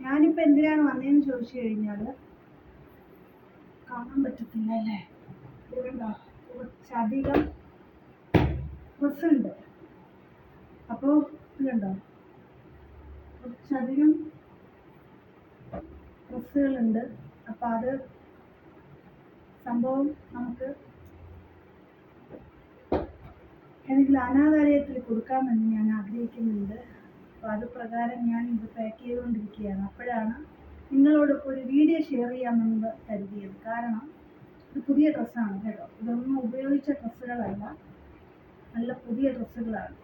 ഞാനിപ്പോൾ എന്തിനാണ് വന്നതെന്ന് ചോദിച്ചു കഴിഞ്ഞാൽ കാണാൻ പറ്റത്തില്ല അല്ലേ ഇതുണ്ടോ കുറച്ചധികം ഡ്രസ്സുണ്ട് അപ്പോൾ ഇതുണ്ടോ? കുറച്ചധികം ഡ്രസ്സുകളുണ്ട് അപ്പോൾ അത് സംഭവം നമുക്ക് ഏതെങ്കിലും അനാഥാലയത്തിൽ കൊടുക്കാമെന്ന് ഞാൻ ആഗ്രഹിക്കുന്നുണ്ട്. അപ്പോൾ അത് പ്രകാരം ഞാൻ ഇത് പാക്ക് ചെയ്തുകൊണ്ടിരിക്കുകയാണ്. അപ്പോഴാണ് നിങ്ങളോടൊപ്പം ഒരു വീഡിയോ ഷെയർ ചെയ്യാമെന്ന് കരുതിയത്. കാരണം ഇത് പുതിയ ഡ്രസ്സാണ് കേട്ടോ. ഇതൊന്നും ഉപയോഗിച്ച ഡ്രസ്സുകളല്ല നല്ല പുതിയ ഡ്രസ്സുകളാണ്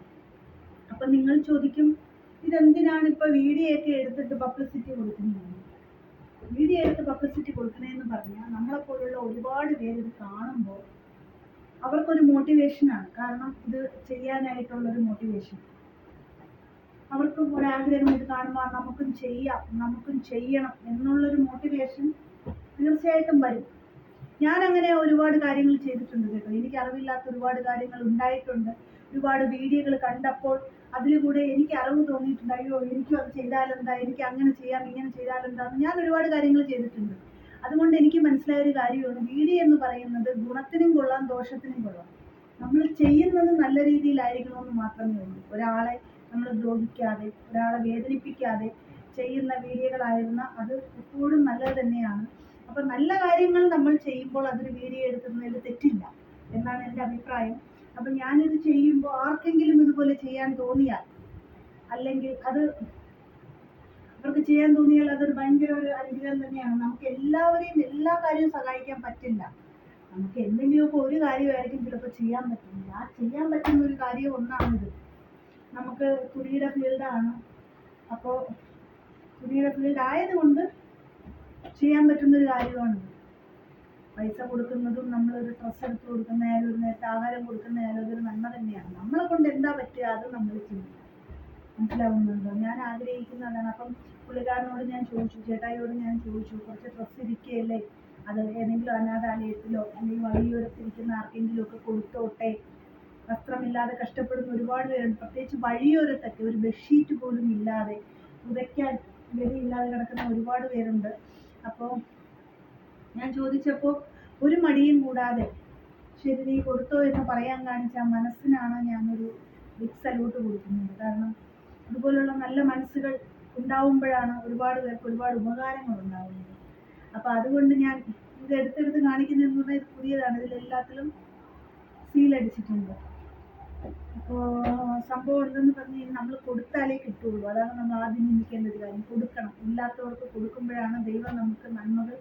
അപ്പം നിങ്ങൾ ചോദിക്കും ഇതെന്തിനാണ് ഇപ്പോൾ വീഡിയോ ഒക്കെ എടുത്തിട്ട് പബ്ലിസിറ്റി കൊടുക്കുന്നത്? വീഡിയോ എടുത്ത് പബ്ലിസിറ്റി കൊടുക്കണേന്ന് പറഞ്ഞാൽ നമ്മളെപ്പോലുള്ള ഒരുപാട് പേര് ഇത് കാണുമ്പോൾ അവർക്കൊരു മോട്ടിവേഷനാണ് കാരണം ഇത് ചെയ്യാനായിട്ടുള്ളൊരു മോട്ടിവേഷൻ അവർക്കും ഒരാഗ്രഹം ഇത് കാണുമ്പോൾ നമുക്കും ചെയ്യാം നമുക്കും ചെയ്യണം എന്നുള്ളൊരു മോട്ടിവേഷൻ തീർച്ചയായിട്ടും വരും. ഞാൻ അങ്ങനെ ഒരുപാട് കാര്യങ്ങൾ ചെയ്തിട്ടുണ്ട് കേട്ടോ. എനിക്ക് അറിവില്ലാത്ത ഒരുപാട് കാര്യങ്ങൾ ഉണ്ടായിട്ടുണ്ട്. ഒരുപാട് വീഡിയോകൾ കണ്ടപ്പോൾ അതിലൂടെ എനിക്ക് അറിവ് തോന്നിയിട്ടുണ്ട്. അയ്യോ എനിക്കും അത് ചെയ്താലെന്താ? എനിക്ക് അങ്ങനെ ചെയ്യാം ഇങ്ങനെ ചെയ്താലെന്താ? ഞാൻ ഒരുപാട് കാര്യങ്ങൾ ചെയ്തിട്ടുണ്ട്. അതുകൊണ്ട് എനിക്ക് മനസ്സിലായ ഒരു കാര്യമാണ്. വീഡിയോ എന്ന് പറയുന്നത് ഗുണത്തിനും കൊള്ളാം ദോഷത്തിനും കൊള്ളാം. നമ്മൾ ചെയ്യുന്നത് നല്ല രീതിയിലായിരിക്കണമെന്ന് മാത്രമേ ഉള്ളൂ. ഒരാളെ നമ്മൾ ദ്രോഹിക്കാതെ ഒരാളെ വേദനിപ്പിക്കാതെ ചെയ്യുന്ന വീഡിയോകളായിരുന്ന അത് എപ്പോഴും നല്ലത് തന്നെയാണ്. അപ്പം നല്ല കാര്യങ്ങൾ നമ്മൾ ചെയ്യുമ്പോൾ അതൊരു വീഡിയോ എടുക്കുന്നതിൽ തെറ്റില്ല എന്നാണ് എന്റെ അഭിപ്രായം. അപ്പം ഞാനിത് ചെയ്യുമ്പോൾ ആർക്കെങ്കിലും ഇതുപോലെ ചെയ്യാൻ തോന്നിയാൽ അല്ലെങ്കിൽ അത് അവർക്ക് ചെയ്യാൻ തോന്നിയാൽ അതൊരു ഭയങ്കര ഒരു അനുഗ്രഹം തന്നെയാണ്. നമുക്ക് എല്ലാവരെയും എല്ലാ കാര്യവും സഹായിക്കാൻ പറ്റില്ല. നമുക്ക് എന്തെങ്കിലുമൊക്കെ ഒരു കാര്യമായിരിക്കും ചിലപ്പോൾ ചെയ്യാൻ പറ്റുന്നില്ല. ആ ചെയ്യാൻ പറ്റുന്ന ഒരു കാര്യം ഒന്നാണിത്. നമുക്ക് തുണിയുടെ ഫീൽഡാണ് അപ്പോൾ തുണിയുടെ ഫീൽഡ് ആയതുകൊണ്ട് ചെയ്യാൻ പറ്റുന്ന ഒരു കാര്യമാണ്. പൈസ കൊടുക്കുന്നതും നമ്മളൊരു ഡ്രസ്സ് എടുത്ത് കൊടുക്കുന്നതായാലും ഒരു നേരത്തെ ആഹാരം കൊടുക്കുന്നതായാലും അതൊരു നന്മ തന്നെയാണ്. നമ്മളെ കൊണ്ട് എന്താ പറ്റുക അത് നമ്മൾ ചെയ്യും മനസ്സിലാവുന്നുണ്ടോ? ഞാൻ ആഗ്രഹിക്കുന്നതാണ്. അപ്പം പുള്ളിക്കാരനോട് ഞാൻ ചോദിച്ചു ചേട്ടായിയോട് ഞാൻ ചോദിച്ചു കുറച്ച് ഡ്രസ്സ് ഇരിക്കുകയല്ലേ? അത് ഏതെങ്കിലും അനാഥാലയത്തിലോ അല്ലെങ്കിൽ വഴിയോരത്തിരിക്കുന്ന ആർക്കെങ്കിലും ഒക്കെ കൊടുത്തോട്ടെ? വസ്ത്രമില്ലാതെ കഷ്ടപ്പെടുന്ന ഒരുപാട് പേരുണ്ട്. പ്രത്യേകിച്ച് വഴിയോരത്തൊക്കെ ഒരു ബെഡ്ഷീറ്റ് പോലും ഇല്ലാതെ പുതയ്ക്കാൻ ഗതിയില്ലാതെ കിടക്കുന്ന ഒരുപാട് പേരുണ്ട്. അപ്പോൾ ഞാൻ ചോദിച്ചപ്പോൾ ഒരു മടിയും കൂടാതെ ശരി നീ കൊടുത്തോ എന്ന് പറയാൻ കാണിച്ച മനസ്സിനാണ് ഞാനൊരു ബിഗ് സല്യൂട്ട് കൊടുക്കുന്നത്. കാരണം അതുപോലുള്ള നല്ല മനസ്സുകൾ ഉണ്ടാവുമ്പോഴാണ് ഒരുപാട് പേർക്ക് ഒരുപാട് ഉപകാരങ്ങൾ ഉണ്ടാവുന്നത്. അപ്പോൾ അതുകൊണ്ട് ഞാൻ ഇത് എടുത്തെടുത്ത് കാണിക്കുന്നതെന്ന് പറഞ്ഞാൽ ഇത് പുതിയതാണ്. ഇതിലെല്ലാത്തിലും സീലടിച്ചിട്ടുണ്ട് അപ്പോൾ സംഭവം എന്തെന്ന് പറഞ്ഞു കഴിഞ്ഞാൽ നമ്മൾ കൊടുത്താലേ കിട്ടുള്ളൂ. അതാണ് നമ്മൾ ആദ്യം ചിന്തിക്കേണ്ട ഒരു കാര്യം. കൊടുക്കണം. ഇല്ലാത്തവർക്ക് കൊടുക്കുമ്പോഴാണ് ദൈവം നമുക്ക് നന്മകൾ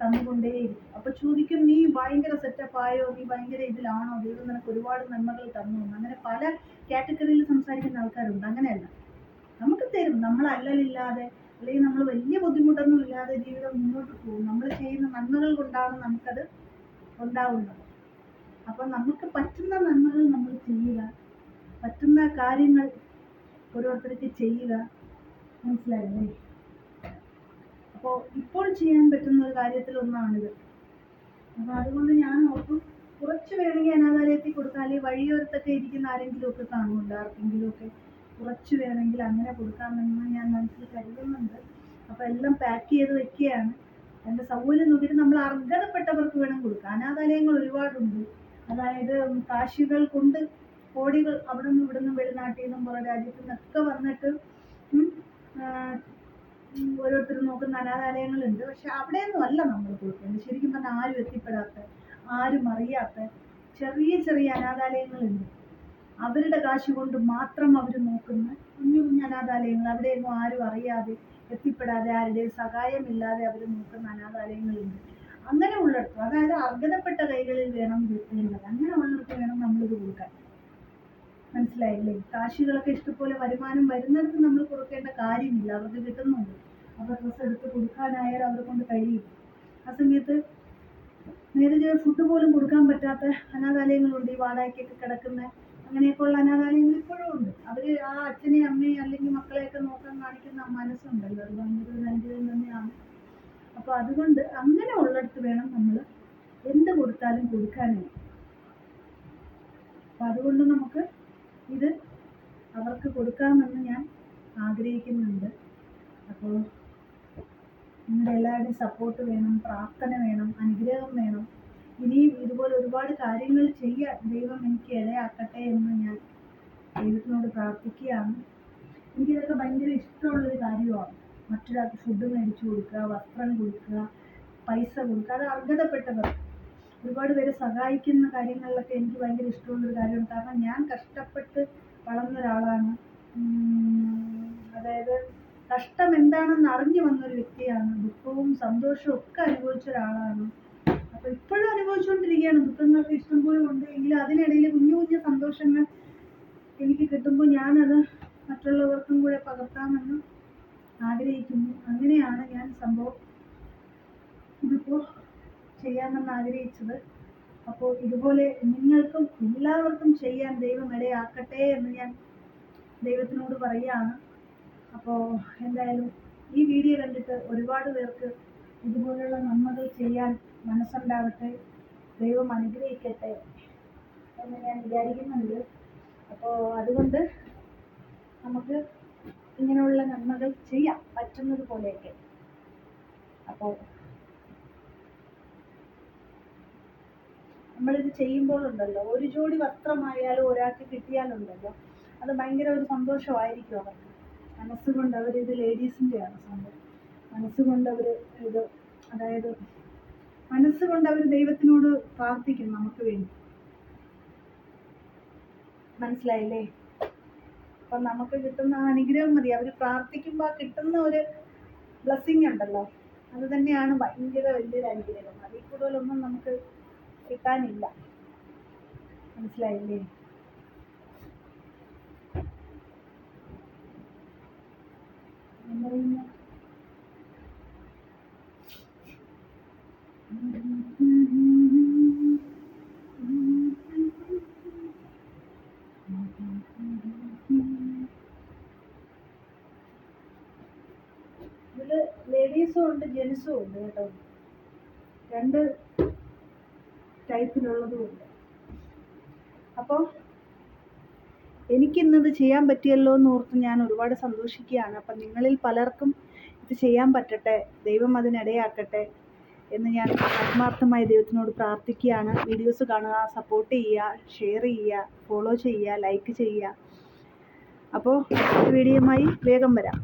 തന്നുകൊണ്ടേയിരിക്കും. അപ്പോൾ ചോദിക്കും നീ ഭയങ്കര സെറ്റപ്പ് ആയോ? നീ ഭയങ്കര ഇതിലാണോ? ദൈവം നിനക്ക് ഒരുപാട് നന്മകൾ തന്നു. അങ്ങനെ പല കാറ്റഗറിയിൽ സംസാരിക്കുന്ന ആൾക്കാരുണ്ട്. അങ്ങനെയല്ല. നമുക്ക് തരും. നമ്മൾ അല്ലലില്ലാതെ അല്ലെങ്കിൽ നമ്മൾ വലിയ ബുദ്ധിമുട്ടൊന്നും ഇല്ലാതെ ജീവിതം മുന്നോട്ട് പോകും. നമ്മൾ ചെയ്യുന്ന നന്മകൾ കൊണ്ടാണ് നമുക്കത് ഉണ്ടാവുന്നത്. അപ്പം നമുക്ക് പറ്റുന്ന നന്മകൾ നമ്മൾ ചെയ്യുക. പറ്റുന്ന കാര്യങ്ങൾ ഓരോരുത്തർക്ക് ചെയ്യുക മനസ്സിലായില്ലേ? അപ്പോൾ ഇപ്പോൾ ചെയ്യാൻ പറ്റുന്ന ഒരു കാര്യത്തിൽ ഒന്നാണിത്. അപ്പോൾ അതുകൊണ്ട് ഞാൻ ഓർക്കും കുറച്ച് വേണമെങ്കിൽ അനാഥാലയത്തിൽ അല്ലെങ്കിൽ വഴിയോരത്തൊക്കെ ഇരിക്കുന്ന ആരെങ്കിലും ഒക്കെ കാണുന്നുണ്ട് ആർക്കെങ്കിലും ഒക്കെ കുറച്ച് വേണമെങ്കിൽ അങ്ങനെ കൊടുക്കാമെന്ന് ഞാൻ മനസ്സിൽ കരുതുന്നുണ്ട്. അപ്പോൾ എല്ലാം പാക്ക് ചെയ്ത് വെക്കുകയാണ്. എന്റെ സൗകര്യം നോക്കിയിട്ട് നമ്മൾ അർഹതപ്പെട്ടവർക്ക് വേണം കൊടുക്കാം. അനാഥാലയങ്ങൾ ഒരുപാടുണ്ട്. അതായത് കാശികൾ കൊണ്ട് കോടികൾ അവിടെ നിന്നും ഇവിടെ നിന്നും വെളിനാട്ടിൽ നിന്നും പുറം രാജ്യത്തു നിന്നൊക്കെ വന്നിട്ട് ഓരോരുത്തർ നോക്കുന്ന അനാഥാലയങ്ങളുണ്ട്. പക്ഷെ അവിടെയൊന്നും അല്ല നമ്മൾ കൊടുക്കേണ്ടത്. ശരിക്കും പറഞ്ഞാൽ ആരും എത്തിപ്പെടാത്ത ആരും അറിയാത്ത ചെറിയ ചെറിയ അനാഥാലയങ്ങളുണ്ട്. അവരുടെ കാശ് കൊണ്ട് മാത്രം അവർ നോക്കുന്ന കുഞ്ഞു കുഞ്ഞു അനാഥാലയങ്ങൾ. അവിടെയൊന്നും ആരും അറിയാതെ എത്തിപ്പെടാതെ ആരുടെയും സഹായമില്ലാതെ അവർ നോക്കുന്ന അനാഥാലയങ്ങളുണ്ട്. അങ്ങനെ ഉള്ളിടത്തും അതായത് അർഹതപ്പെട്ട കൈകളിൽ വേണം വെക്കേണ്ടത് അങ്ങനെ ഉള്ളിടത്ത് വേണം നമ്മളിത് കൊടുക്കാൻ മനസ്സിലായില്ലേ? കാശികളൊക്കെ ഇഷ്ടംപോലെ വരുമാനം വരുന്നിടത്ത് നമ്മൾ കൊടുക്കേണ്ട കാര്യമില്ല. അവർക്ക് കിട്ടുന്നുണ്ട്. അവർ ഡ്രസ്സ് എടുത്ത് കൊടുക്കാനായാലും അവരെ കൊണ്ട് കഴിയും ആ സമയത്ത് നേരെ ഫുഡ് പോലും കൊടുക്കാൻ പറ്റാത്ത അനാഥാലയങ്ങളുണ്ട്. ഈ വാടകയ്ക്കൊക്കെ കിടക്കുന്ന അങ്ങനെയൊക്കെയുള്ള അനാഥാലയങ്ങൾ ഇപ്പോഴും ഉണ്ട്. അവർ ആ അച്ഛനെയും അമ്മയും അല്ലെങ്കിൽ മക്കളെയൊക്കെ നോക്കാൻ കാണിക്കുന്ന മനസ്സുണ്ടല്ലോ. അത് ഭയങ്കര അനുഗ്രഹം തന്നെയാണ്. അപ്പോൾ അതുകൊണ്ട് അങ്ങനെ ഉള്ളിടത്ത് വേണം നമ്മൾ എന്ത് കൊടുത്താലും കൊടുക്കാനായി അപ്പം അതുകൊണ്ട് നമുക്ക് ഇത് അവർക്ക് കൊടുക്കാമെന്ന് ഞാൻ ആഗ്രഹിക്കുന്നുണ്ട്. അപ്പോൾ നിങ്ങളുടെ എല്ലാവരുടെയും സപ്പോർട്ട് വേണം പ്രാർത്ഥന വേണം അനുഗ്രഹം വേണം. ഇനിയും ഇതുപോലെ ഒരുപാട് കാര്യങ്ങൾ ചെയ്യാൻ ദൈവം എനിക്ക് ഇടയാക്കട്ടെ എന്ന് ഞാൻ ദൈവത്തിനോട് പ്രാർത്ഥിക്കുകയാണ്. എനിക്കിതൊക്കെ ഭയങ്കര ഇഷ്ടമുള്ളൊരു കാര്യമാണ്. മറ്റൊരാൾക്ക് ഫുഡ് മേടിച്ചു കൊടുക്കുക വസ്ത്രം കൊടുക്കുക പൈസ കൊടുക്കുക. അത് അർഹതപ്പെട്ടവർ ഒരുപാട് പേരെ സഹായിക്കുന്ന കാര്യങ്ങളിലൊക്കെ എനിക്ക് ഭയങ്കര ഇഷ്ടമുള്ളൊരു കാര്യമാണ്. കാരണം ഞാൻ കഷ്ടപ്പെട്ട് വളർന്ന ഒരാളാണ്. അതായത് കഷ്ടം എന്താണെന്ന് അറിഞ്ഞു വന്നൊരു വ്യക്തിയാണ്. ദുഃഖവും സന്തോഷവും ഒക്കെ അനുഭവിച്ച ഒരാളാണ്. അപ്പോൾ ഇപ്പോഴും അനുഭവിച്ചുകൊണ്ടിരിക്കുകയാണ്. ദുഃഖങ്ങൾക്ക് ഇഷ്ടംപോലെ ഉണ്ട്. എങ്കിലും അതിനിടയിൽ കുഞ്ഞു കുഞ്ഞു സന്തോഷങ്ങൾ എനിക്ക് കിട്ടുമ്പോൾ ഞാനത് മറ്റുള്ളവർക്കും കൂടെ പകർത്താമെന്ന് ആഗ്രഹിക്കുന്നു. അങ്ങനെയാണ് ഞാൻ സംഭവം. ഇതിപ്പോൾ ചെയ്യാമെന്ന് ആഗ്രഹിച്ചത്. അപ്പോൾ ഇതുപോലെ നിങ്ങൾക്കും എല്ലാവർക്കും ചെയ്യാൻ ദൈവം ഇടയാക്കട്ടെ എന്ന് ഞാൻ ദൈവത്തിനോട് പറയുകയാണ്. അപ്പോൾ എന്തായാലും ഈ വീഡിയോ കണ്ടിട്ട് ഒരുപാട് പേർക്ക് ഇതുപോലുള്ള നന്മകൾ ചെയ്യാൻ മനസ്സുണ്ടാവട്ടെ. ദൈവം അനുഗ്രഹിക്കട്ടെ എന്ന് ഞാൻ വിചാരിക്കുന്നുണ്ട്. അപ്പോൾ അതുകൊണ്ട് നമുക്ക് ഇങ്ങനെയുള്ള നന്മകൾ ചെയ്യാം പറ്റുന്നത് പോലെയൊക്കെ. അപ്പോൾ നമ്മളിത് ചെയ്യുമ്പോഴുണ്ടല്ലോ ഒരു ജോഡി വസ്ത്രമായാലും ഒരാൾക്ക് കിട്ടിയാലുണ്ടല്ലോ അത് ഭയങ്കര ഒരു സന്തോഷമായിരിക്കും അവർക്ക്. മനസ്സുകൊണ്ട് അവർ ഇത് ലേഡീസിന്റെയാണ് സംഭവം മനസ്സുകൊണ്ട് അവർ ഇത് അതായത് മനസ്സുകൊണ്ട് അവർ ദൈവത്തിനോട് പ്രാർത്ഥിക്കും നമുക്ക് വേണ്ടി. മനസ്സിലായില്ലേ? അപ്പം നമുക്ക് കിട്ടുന്ന ആ അനുഗ്രഹം മതി. അവർ പ്രാർത്ഥിക്കുമ്പോൾ കിട്ടുന്ന ഒരു ബ്ലെസ്സിങ് ഉണ്ടല്ലോ. അത് തന്നെയാണ് ഭയങ്കര വലിയൊരു അനുഗ്രഹം. അതിൽ കൂടുതലൊന്നും നമുക്ക് കിട്ടാനില്ല. മനസ്സിലായില്ലേ? പറയുന്നു? ഇതിൽ ലേഡീസും ഉണ്ട് ജെൻസും ഉണ്ട് കേട്ടോ. രണ്ട് ടൈപ്പിലുള്ളതും ഉണ്ട്. അപ്പോൾ എനിക്കിന്നത് ചെയ്യാൻ പറ്റിയല്ലോ എന്ന് ഓർത്ത് ഞാൻ ഒരുപാട് സന്തോഷിക്കുകയാണ്. അപ്പം നിങ്ങളിൽ പലർക്കും ഇത് ചെയ്യാൻ പറ്റട്ടെ ദൈവം അതിനിടയാക്കട്ടെ എന്ന് ഞാൻ ആത്മാർത്ഥമായി ദൈവത്തിനോട് പ്രാർത്ഥിക്കുകയാണ്. വീഡിയോസ് കാണുക സപ്പോർട്ട് ചെയ്യുക ഷെയർ ചെയ്യുക ഫോളോ ചെയ്യുക ലൈക്ക് ചെയ്യുക. അപ്പോൾ വീഡിയോയുമായി വേഗം വരാം.